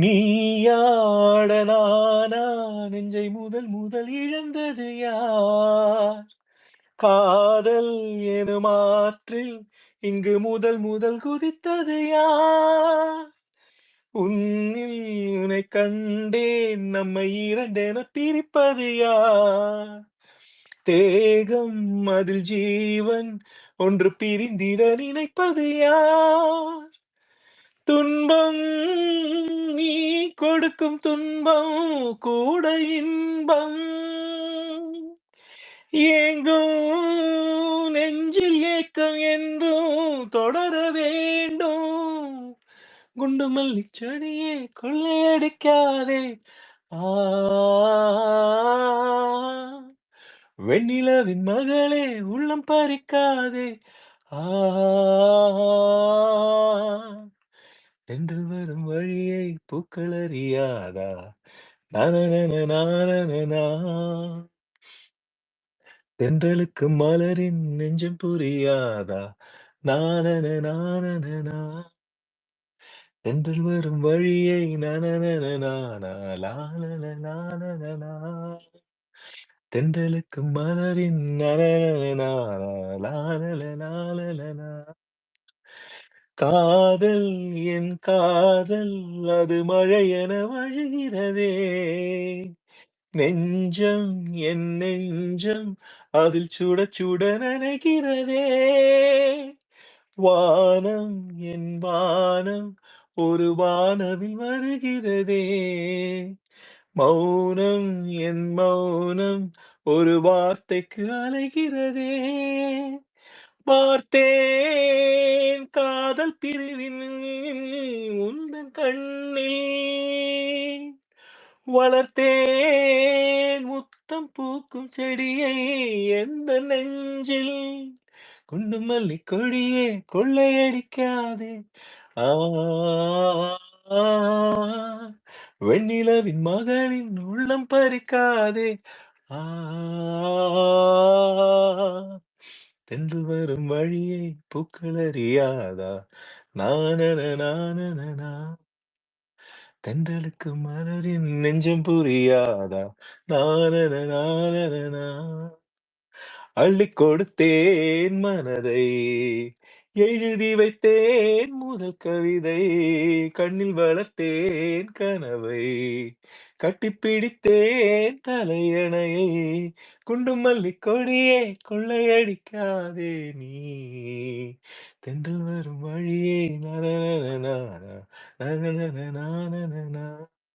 நீயாடலானா நெஞ்சை முதல் முதல் இழந்தது யார்? காதல் எனும் ஆற்றில் இங்கு முதல் முதல் குதித்தது யார்? உன்னில் உன்னை கண்டேன் நம்மை இரண்டென பிரிப்பது யார்? தேகம் அதில் ஜீவன் ஒன்று பிரிந்திட நினைப்பது யார்? துன்பம் கொடுக்கும் துன்பம் கூட இன்பம். ஏங்கும் நெஞ்சில் ஏக்கம் என்றும் தொடர வேண்டும். குண்டு மல்லி செடியே கொள்ளையடிக்காதே. ஆ. வெண்ணிலவின் மகளே உள்ளம் பறிக்காதே. ஆ. தென்று வரும் வழியை பூக்கள் அறியாதா நனநன. தென்றலுக்கு மலரின் நெஞ்சம் புரியாதா? நானன நானனனா. தென்றல் வரும் வழியை நனநனநானா தென்றலுக்கு மலரின் நனநனநானா லாலல காதல் என் காதல் அது மழையென வழிகிறதே. நெஞ்சம் என் நெஞ்சம் அதில் சுட சுட நனைகிறதே. வானம் என் வானம் ஒரு வானவில் வருகிறதே. மௌனம் என் மௌனம் ஒரு வார்த்தைக்கு அலைகிறதே. பார்த்தேன் காதல் பிரிவின் உந்தன் கண்ணில் வளர்த்தேன். முத்தம் பூக்கும் செடியை எந்த நெஞ்சில் குண்டு மல்லி கொடியே கொள்ளையடிக்காதே. ஆ வெண்ணிலவின் மகளின் உள்ளம் பறிக்காதே. ஆ தென்று வரும் வழியை பூக்கள் அறியாதா நானன நானனனா? தென்றலுக்கு மலரின் நெஞ்சம் புரியாதா? நானன நானனனா? அள்ளிக் கொடுத்தேன் மனதை எழுதி வைத்தேன் முதல் கவிதை கண்ணில் வளர்த்தேன் கனவை கட்டிப்பிடித்தேன் தலையணையை குண்டு மல்லி கொடியே கொள்ளையடிக்காதே நீ தென்றல் வரும் வழியே நனநனநானா, நனநனநானனனா.